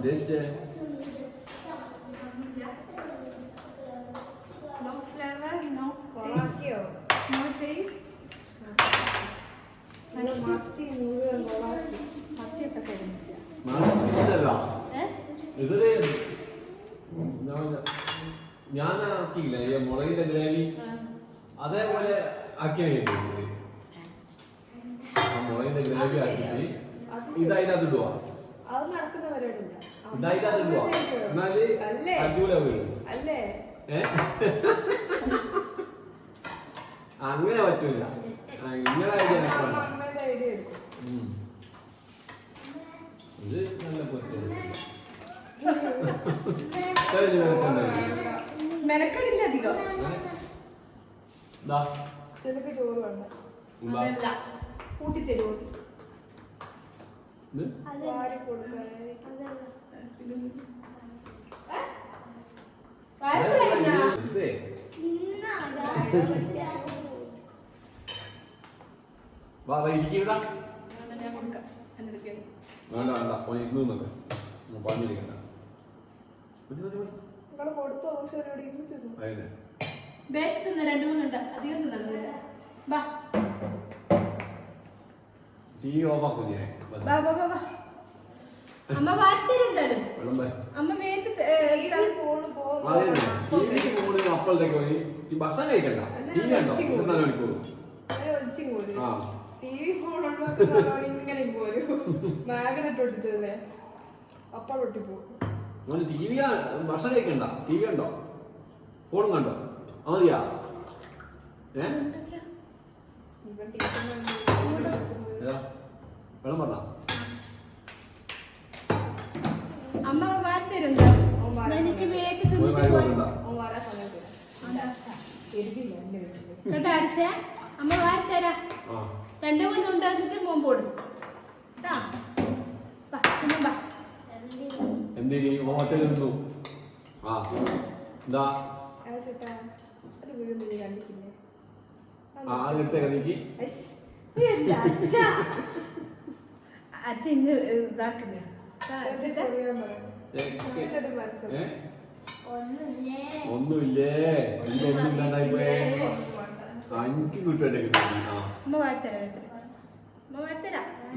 ഉദ്ദേശിച്ചേ No flavor, no. Taste. കൊളാക്കിയോ No taste. ഇത് മത്തി മുഴുവൻ കൊളാക്കി മത്തിയൊക്കെ തരുന്നില്ല. ഇഷ്ടല്ല ഏ? ഇതൊരു ഞാൻ- ആക്കിയില്ല ഈ മുളകിന്റെ ഗ്രേവി അതേപോലെ ആക്കിയാൽ മതി ആ മുളകിന്റെ ഗ്രേവി ആക്കിയിട്ട് ഇതായിട്ട് അത് ഇടുക അത് നടക്കുന്ന അതിനകത്ത് ഇടുക എന്നാൽ അല്ലേ? അടിപൊളി വീഴും അല്ലേ? ഏ? അങ്ങനെ പറ്റൂല. ഇങ്ങനെ ഐഡിയ. ഇത് നല്ല മെനക്കെടില്ല അധികം. ചിലക്ക് ചോറ് വേണ്ട അതല്ല കൂട്ടി തരുമോ വാരി കൊടുക്കാനായിരിക്കും ഇരിക്കണ്ട ഞാൻ കൊടുക്കാം അടുക്കൽ. വേണ്ട വേണ്ട. പോയി ഇരുന്ന് നിന്നൊക്കെ. പറഞ്ഞിരിക്കണ്ട. തിന്നു. അതിനെ തിന്ന രണ്ട് മൂന്നുണ്ട്. അധികം തിന്നില്ല ബാ ടീ ഓഫാക്കും ഞാൻ വാ, വാ, ബാ ബാ അമ്മ വാർത്തരുണ്ടല്ലോ വെള്ളം പോയി അമ്മ മേത്ത് ഫോണ് അതന്നെ ടി വിക്ക് പോകുന്നത് അപ്പോഴത്തേക്ക് പോയി ഈ ഭക്ഷണം കഴിക്കണ്ട. ടി വി കണ്ടോ? ഇരുപത്തിനാല് മണിക്കൂർ. ആ. വി മോനെ ടി വി ഭക്ഷണം കഴിക്കണ്ട. ടി വി കണ്ടോ? ഫോണും കണ്ടോ? അത് മതിയാ? ഏ? വെള്ളം പറഞ്ഞ? അമ്മ എനിക്ക് വേഗം കേട്ടോ. അമ്മ വാർത്തരാ രണ്ടു മൂന്ന് ഉണ്ടാക്കിട്ട് കേട്ടാ? എന്തിനി നിന്നു ആ എന്താ? ആ. എടുത്തേക്ക് നീക്കി. അച്ഛൻ ഇതാക്കുന്ന. ഒന്നുമില്ലേ? എന്തൊന്നും ഇല്ലാണ്ടായി പോയേ എനിക്ക് കിട്ടും. എന്റെ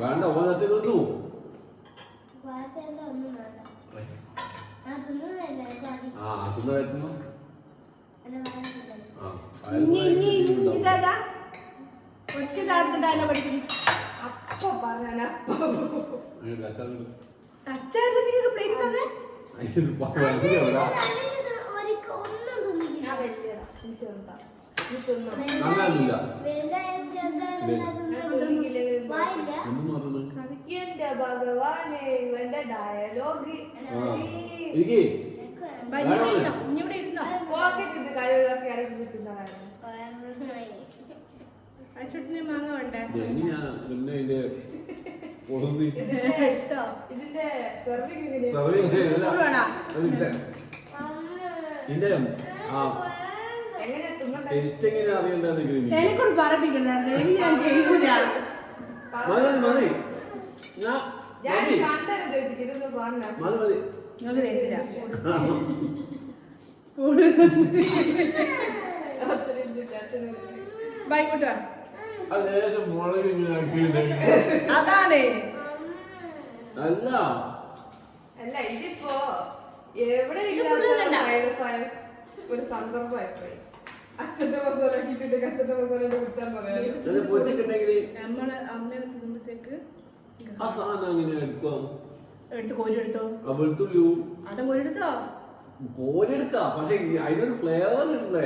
വേണ്ട ഓമത്തിൽ നിന്നു. ആ തിന്ന വരുന്നു ആ ഒറ്റ അപ്പൊ പറഞ്ഞാ അച്ഛല്ല നിങ്ങൾക്ക് പ്ലേറ്റ് തന്നെ എന്റെ ഭഗവാനെ ഇവന്റെ ഡയലോഗ് ഇഞ്ഞിവിടെ ഇരുന്നോ പോക്കറ്റ് കഴിവുകളൊക്കെ ഇടയ്ക്ക് തിന്നതാണ് അച്ഛന് മാങ്ങ വേണ്ടേ എങ്ങനെയാ പിന്നെ കേട്ടോ ഇതിന്റെ സെർവിങ് ഇതിന്റെ ആ. ടേസ്റ്റ് എങ്ങനെയാ? അറിയണ്ടെന്ന് എനിക്ക് കൊണ്ട് പറപ്പിക്കണ്ടായിരുന്നു എനിക്ക് ഞാൻ ചെയ്യൂല. മതി മതി മതി. ഞാൻ മതി. മതി നിങ്ങൾ തരത്തില്ല ബൈക്കോട്ട് വാ. അതാണ്. അല്ല. അല്ല ഇതിപ്പോ എവിടെ ഒരു സന്ദർഭമായിപ്പോയി. അച്ഛന്റെ മസാല ആക്കിയിട്ട് അച്ഛന്റെ അത് പൊച്ചിട്ടുണ്ടെങ്കിൽ നമ്മൾ അമ്മയുടെ കുടുംബത്തേക്ക് ആ സാധനം അങ്ങനെ എടുക്കുക എടുത്ത് കോരി എടുത്തോ ആ വെളുത്തുള്ളി അതും കോരി എടുത്തോ പോരെടുക്കാ പക്ഷെ ഈ അതിനൊരു ഫ്ലേവർ എനിക്ക്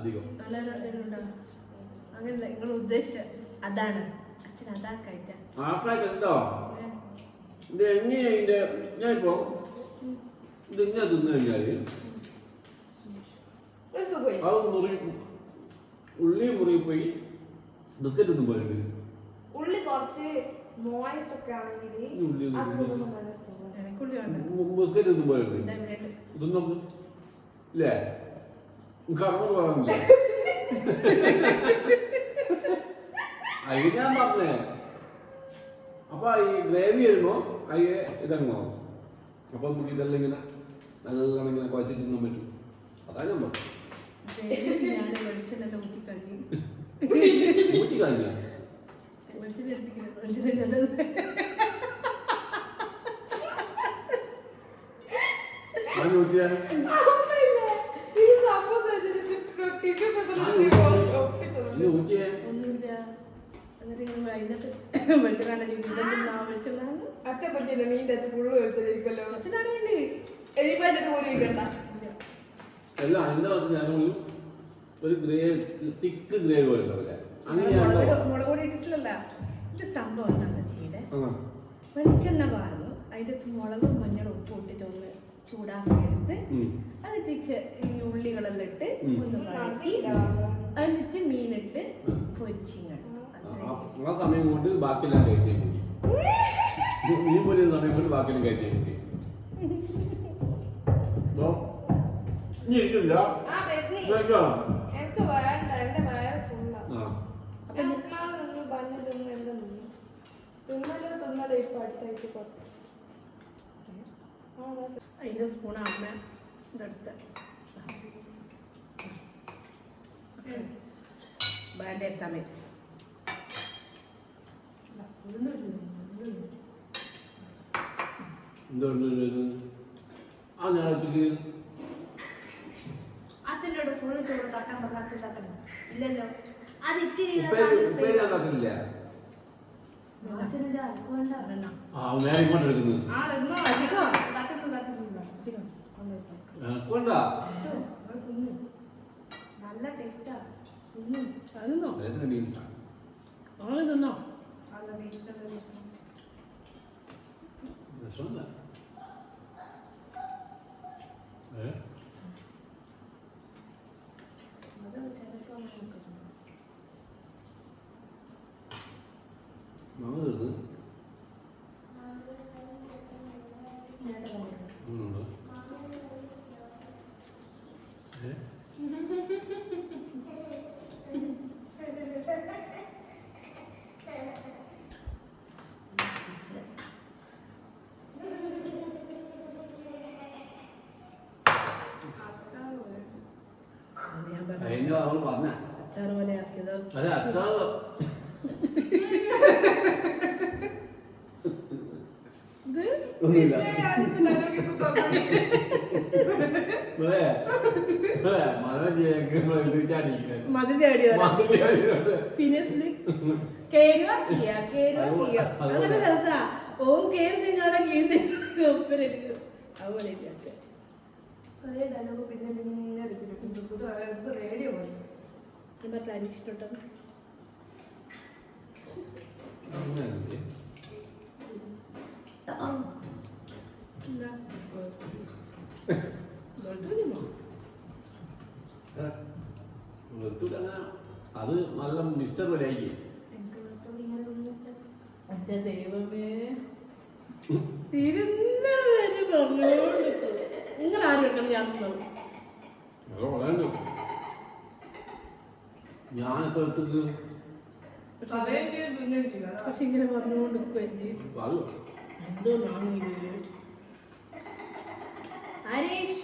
അധികം. നല്ലൊരു ഇതുണ്ടാവും അങ്ങനല്ല നിങ്ങൾ ഉദ്ദേശിച്ച അതാണ്. അച്ഛൻ അതാ എന്താ ഇത് എങ്ങനെയാ ഇതിന്റെ ഞാനിപ്പോ ഇത് ഇങ്ങനെ തിന്നു കഴിഞ്ഞാൽ അത് മുറി ഉള്ളി മുറി പോയി ബിസ്ക്കറ്റ് ഒന്നും പോലുണ്ട് ഉള്ളി കുറച്ച് മോയിസ്റ്റ് ഒക്കെ ആണെങ്കിൽ ബിസ്ക്കറ്റ് ഒന്നും പോലുണ്ട് ഇതൊന്നും ഇല്ലേ? കർമ്മ പറഞ്ഞില്ല? അത് ഞാൻ പറഞ്ഞേ. അപ്പൊ ഈ ഗ്രേവി വരുമ്പോ അതിന് ഇതങ്ങോ അപ്പൊ നമുക്ക് ഇതെല്ലാം ഇങ്ങനെ നല്ലോണം ഇങ്ങനെ കുഴച്ചിട്ട് തിന്നാൻ പറ്റും. അതാ ഞാൻ പറഞ്ഞു. ഊറ്റി കളഞ്ഞ. ഞാൻ ഊറ്റിയാ അച്ഛൻ പറ്റിയില്ല മീന്റെ അച്ഛൻ ഫുള്ള് വെളിച്ചെണ്ണ എനിക്ക് അതിന്റെ പോലും ഇരിക്കണ്ട അല്ല അതിന്റെ അകത്ത് ഞാൻ ഒരു ഗ്രേ തിക്ക് ഗ്രേ പോലെ സംഭവം വെളിച്ചെണ്ണ വാർന്നു അകത്ത് മുളകും മഞ്ഞളും ഉപ്പും ഇട്ടിട്ട് ഒന്ന് ചൂടാക്കി എടുത്ത് ഉം. അതിട്ട് ഈ ഉള്ളികളെല്ലാം ഇട്ട്. ഒന്ന് എന്നിട്ട് മീനിട്ട് ആ സമയം കൊണ്ട് ബാക്കിയെല്ലാം കയറ്റിയാൽ മതി മീൻ സമയം കൊണ്ട് ബാക്കിയെല്ലാം മതി ഇനി ഇരിക്കില്ല? എനിക്ക് വേണ്ട എന്റെ വയറ് ഫുള്ളാ. ഉപ്മാവ് തിന്നു തിന്നലോ തിന്നലോ ഇപ്പൊ അടുത്തായിട്ട് കുറച്ച്. ആ. അതിന്റെ സ്പൂൺ അമ്മ ഇതെടുത്ത്. ബാൻഡ് എടുത്താൽ മതി? ആ ഞായറാഴ്ചക്ക് അച്ഛനോട് ഫുൾ ചോറ് തട്ടാൻ തട്ടണം ഇല്ലല്ലോ. അത് ഇത്തിരി ആ നേരെ ഇങ്ങോട്ട് എടുക്കുന്നത് ആ എന്നോ അധികം. തട്ടുന്നു തട്ടുന്നില്ല അധികം. കൊണ്ടാ? നല്ല ടേസ്റ്റാ തിന്നോ അതിന് മീൻ ആൾ തിന്നോ? നല്ല ടേസ്റ്റ് രസം. വിഷമല്ല ഏ അത് ചിലപ്പോൾ നമുക്ക് മാങ്ങ തീർന്ന് ഉണ്ട് ഏ അത് ഞാൻ പറഞ്ഞു അതിന്റെ അവൾ പറഞ്ഞ അച്ചാറ് പോലെ അരച്ചത് അതെ അച്ചാറ് ഇത് ഒന്നുമില്ല പിന്നെ ആദ്യത്തെ dialogue ഇപ്പൊ പറഞ്ഞു. ഇവിടെ ഇവിടെ മലം ചെയ്യാൻ മതി തേടിയോ രസാ. ഓം കേറി നിങ്ങളുടെ കീന്തി ഒപ്പരടിച്ചു അതുപോലെ ഇരിക്കട്ടെ. ഡയലോഗ് പിന്നെ പിന്നെ റേഡിയോ പോലെ. എന്താ അത് നല്ല മിസ്റ്റർ പോലെ ആയിരിക്കും എനിക്ക് വെളുത്തുള്ളി ഇങ്ങനെ തിന്നിട്ട് എന്റെ ദൈവമേ തിരുന്നവര് പറഞ്ഞോണ്ട് നിങ്ങൾ എടുക്കണം ഞാൻ എത്ര എടുത്തത്. പക്ഷെ ഇങ്ങനെ പറഞ്ഞുകൊണ്ട് എന്തോ ഹരീഷ്.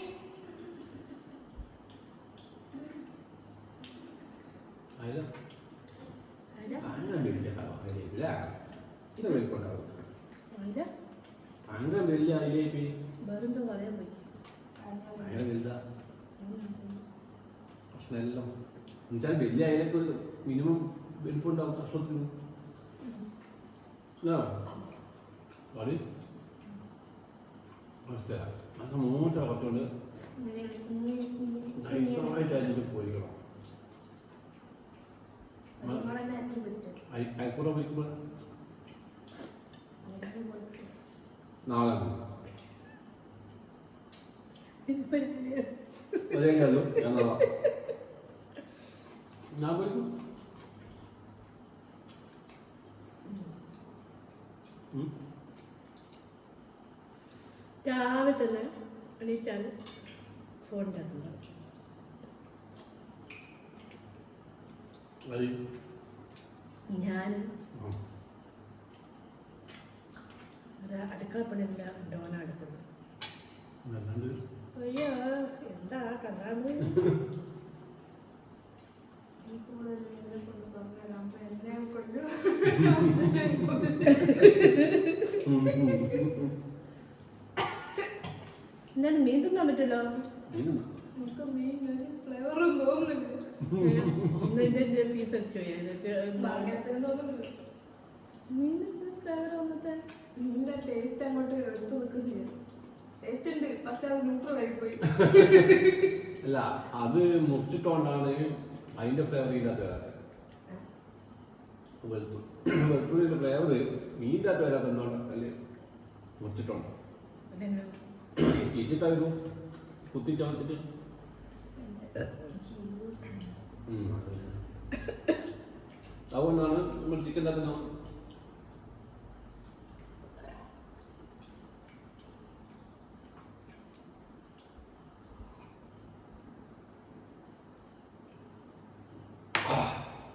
വലിയ അതിലേക്ക് വേറെന്തോ പറയാൻ പോയി അങ്ങനെ വലുതാ കഷ്ണമെല്ലാം എന്നുവെച്ചാൽ വലിയ അതിലേക്ക് ഒരു മിനിമം വലിപ്പുണ്ടാവും കഷ്ണത്തിന്. ആ പടി. മനസ്സിലായി? അത് മൂട്ട വളർത്തുകൊണ്ട് നൈസമായിട്ട് അതിന്റെ പോയിക്കണം അയക്കൂറ പോയിക്കുമ്പോൾ നാളെ ഒരേ കാര്യം എന്നതാ ഞാൻ ഉം. രാവിലെ തന്നെ എണീറ്റാണ് ഫോൺ അത് ഞാൻ ആ. അത് അടുക്കള പണിയില്ല ഡോന എടുക്കുന്നത്. അയ്യോ. എന്താ ഉം. എന്നാലും മീൻ തിന്നാൻ പറ്റുമല്ലോ എന്റെ ഫീസ് അടിച്ചു മീൻ ഫ്ലേവർ വന്നിട്ട് നിന്റെ ടേസ്റ്റ് അങ്ങോട്ട് എടുത്തു വെക്കുകയും അല്ല അത് മുറിച്ചിട്ടോണ്ടാണ് അതിന്റെ ഫ്ലേവർ ഇല്ലാത്ത വരാതെ വെളുത്തു വെളുത്തുള്ളിന്റെ ഫ്ലേവർ മീന്റെ അകത്ത് വരാത്ത എന്തുകൊണ്ട്? അല്ലെ? മുറിച്ചിട്ടുണ്ട്. അതെങ്ങനെ ചേച്ചി തരും കുത്തി ചമത്തിട്ട് ഉം. അതുകൊണ്ടാണ് നമ്മൾ ചിക്കൻ ഉണ്ടാക്കുന്ന